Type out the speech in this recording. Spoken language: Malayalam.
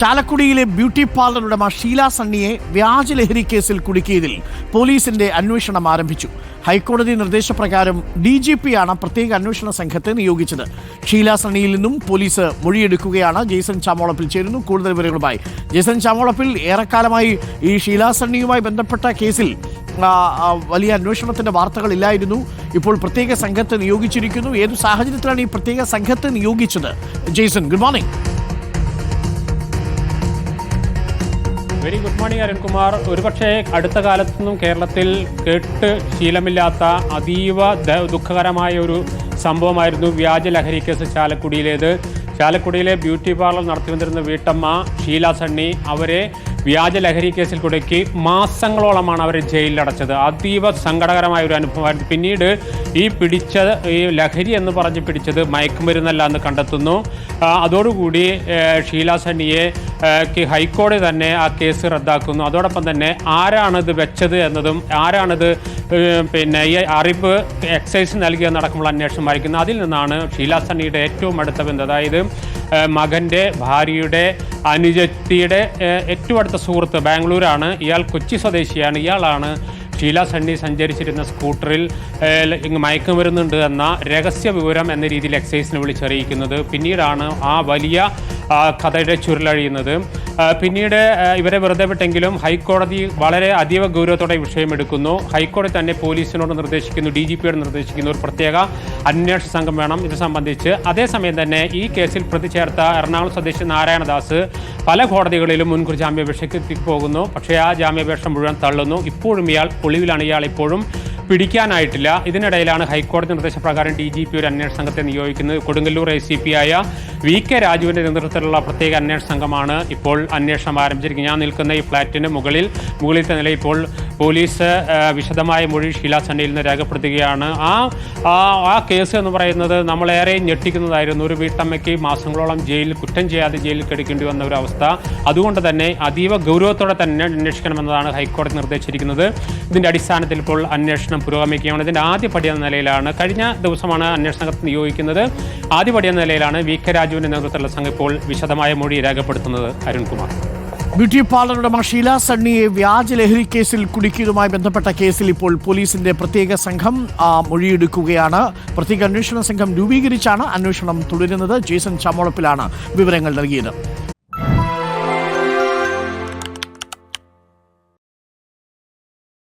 ചാലക്കുടിയിലെ ബ്യൂട്ടി പാർലർ ഉടമ ഷീല സണ്ണിയെ വ്യാജലഹരി കേസിൽ കുടുക്കിയതിൽ പോലീസിന്റെ അന്വേഷണം ആരംഭിച്ചു. ഹൈക്കോടതി നിർദ്ദേശപ്രകാരം ഡി ജി പിയാണ് പ്രത്യേക അന്വേഷണ സംഘത്തെ നിയോഗിച്ചത്. ഷീല സണ്ണിയിൽ നിന്നും പോലീസ് മൊഴിയെടുക്കുകയാണ്. ജെയ്സൺ ചാമോളപ്പിൽ ചേരുന്നു. കൂടുതൽ വിവരങ്ങളുമായി ജെയ്സൺ ചാമോളപ്പിൽ. ഏറെക്കാലമായി ഈ ഷീല സണ്ണിയുമായി ബന്ധപ്പെട്ട കേസിൽ വലിയ അന്വേഷണത്തിന്റെ വാർത്തകളില്ലായിരുന്നു ഇപ്പോൾ പ്രത്യേക സംഘത്തെ നിയോഗിച്ചിരിക്കുന്നു. ഏത് സാഹചര്യത്തിലാണ് ഈ പ്രത്യേക സംഘത്തെ നിയോഗിച്ചത്? Jaison good morning. Very good morning Arunkumar. ഒരുപക്ഷെ അടുത്ത കാലത്തൊന്നും കേരളത്തിൽ കേട്ട് ശീലമില്ലാത്ത അതീവ ദുഃഖകരമായ ഒരു സംഭവമായിരുന്നു വ്യാജ ലഹരി കേസ് ചാലക്കുടിയിലേത്. ചാലക്കുടിയിലെ ബ്യൂട്ടി പാർലർ നടത്തിവന്നിരുന്ന വീട്ടമ്മ ഷീല സണ്ണി അവരെ വ്യാജ ലഹരി കേസിൽ കുടുക്കി മാസങ്ങളോളമാണ് അവരെ ജയിലിലടച്ചത്. അതീവ സങ്കടകരമായ ഒരു അനുഭവമായിരുന്നു. പിന്നീട് ഈ പിടിച്ച ഈ ലഹരി എന്ന് പറഞ്ഞ് പിടിച്ചത് മയക്കുമരുന്നല്ല എന്ന് കണ്ടെത്തുന്നു. അതോടുകൂടി ഷീല സണ്ണിയെ ഹൈക്കോടതി തന്നെ ആ കേസ് റദ്ദാക്കുന്നു. അതോടൊപ്പം തന്നെ ആരാണിത് വെച്ചത് എന്നതും ആരാണിത് പിന്നെ ഈ അറിവ് എക്സൈസ് നൽകിയെന്നടക്കമുള്ള അന്വേഷണം ആയിരിക്കുന്നത് അതിൽ നിന്നാണ് ഷീല സണ്ണിയുടെ ഏറ്റവും അടുത്ത ബന്ധം. അതായത് മകന്റെ ഭാര്യയുടെ അനുജത്തിയുടെ ഏറ്റവും അടുത്ത സുഹൃത്ത് ബാംഗ്ലൂരാണ്. ഇയാൾ കൊച്ചി സ്വദേശിയാണ്. ഇയാളാണ് ഷീല സണ്ണി സഞ്ചരിച്ചിരുന്ന സ്കൂട്ടറിൽ മയക്കം വരുന്നുണ്ട് എന്ന രഹസ്യ വിവരം എന്ന രീതിയിൽ എക്സൈസിനെ വിളിച്ചറിയിക്കുന്നത്. പിന്നീടാണ് ആ വലിയ കഥയുടെ ചുരുളഴിയുന്നത്. പിന്നീട് ഇവരെ വെറുതെ വിട്ടെങ്കിലും ഹൈക്കോടതി വളരെ അതീവ ഗൗരവത്തോടെ വിഷയമെടുക്കുന്നു. ഹൈക്കോടതി തന്നെ പോലീസിനോട് നിർദ്ദേശിക്കുന്നു ഡി ജി പിയോട് നിർദ്ദേശിക്കുന്നു ഒരു പ്രത്യേക അന്വേഷണ സംഘം വേണം ഇത് സംബന്ധിച്ച്. അതേസമയം തന്നെ ഈ കേസിൽ പ്രതി ചേർത്ത എറണാകുളം സ്വദേശി നാരായണദാസ് പല കോടതികളിലും മുൻകൂർ ജാമ്യാപേക്ഷയ്ക്ക് പോകുന്നു. പക്ഷേ ആ ജാമ്യാപേക്ഷ മുഴുവൻ തള്ളുന്നു. ഇപ്പോഴും ഇയാൾ ഒളിവിലാണ്. ഇയാൾ ഇപ്പോഴും പിടിക്കാനായിട്ടില്ല. ഇതിനിടയിലാണ് ഹൈക്കോടതി നിർദ്ദേശപ്രകാരം ഡി ജി പി ഒരു അന്വേഷണ സംഘത്തെ നിയോഗിക്കുന്നത്. കൊടുങ്ങല്ലൂർ എ സി പി ആയ വി കെ രാജുവിന്റെ നേതൃത്വത്തിലുള്ള പ്രത്യേക അന്വേഷണ സംഘമാണ് ഇപ്പോൾ അന്വേഷണം ആരംഭിച്ചിരിക്കുന്നത്. ഞാൻ നിൽക്കുന്ന ഈ ഫ്ലാറ്റിന് മുകളിൽ മുകളിലത്തെ നിലയിൽ ഇപ്പോൾ പോലീസ് വിശദമായ മൊഴി ഷീലാ സന്നയിൽ നിന്ന് രേഖപ്പെടുത്തുകയാണ്. ആ ആ കേസ് എന്ന് പറയുന്നത് നമ്മളേറെ ഞെട്ടിക്കുന്നതായിരുന്നു. ഒരു വീട്ടമ്മയ്ക്ക് മാസങ്ങളോളം ജയിലിൽ കുറ്റം ചെയ്യാതെ ജയിലിൽ കിടക്കേണ്ടി വന്ന ഒരു അവസ്ഥ. അതുകൊണ്ട് തന്നെ അതീവ ഗൗരവത്തോടെ തന്നെ അന്വേഷിക്കണമെന്നതാണ് ഹൈക്കോടതി നിർദ്ദേശിച്ചിരിക്കുന്നത്. ഇതിന്റെ അടിസ്ഥാനത്തിൽ ഇപ്പോൾ അന്വേഷണം പുരോഗമിക്കുകയാണ്. ഇതിന്റെ ആദ്യ പടി എന്ന നിലയിലാണ്. കഴിഞ്ഞ ദിവസമാണ് അന്വേഷണത്തിന് നിയോഗിക്കുന്നത്. ആദ്യ പടി എന്ന നിലയിലാണ് വി കെ രാജുവിന്റെ നേതൃത്വത്തിലുള്ള സംഘം ഇപ്പോൾ വിശദമായ മൊഴി രേഖപ്പെടുത്തുന്നത്. അരുൺകുമാർ. ബ്യൂട്ടി പാർലറുടെ ഷീല സണ്ണിയെ വ്യാജ ലഹരി കേസിൽ കുടുക്കിയതുമായി ബന്ധപ്പെട്ട കേസിൽ ഇപ്പോൾ പോലീസിന്റെ പ്രത്യേക സംഘം മൊഴിയെടുക്കുകയാണ്. പ്രത്യേക അന്വേഷണ സംഘം രൂപീകരിച്ചാണ് അന്വേഷണം തുടരുന്നത്. ജേസൺ ചമോളപ്പിലാണ് വിവരങ്ങൾ നൽകിയത്.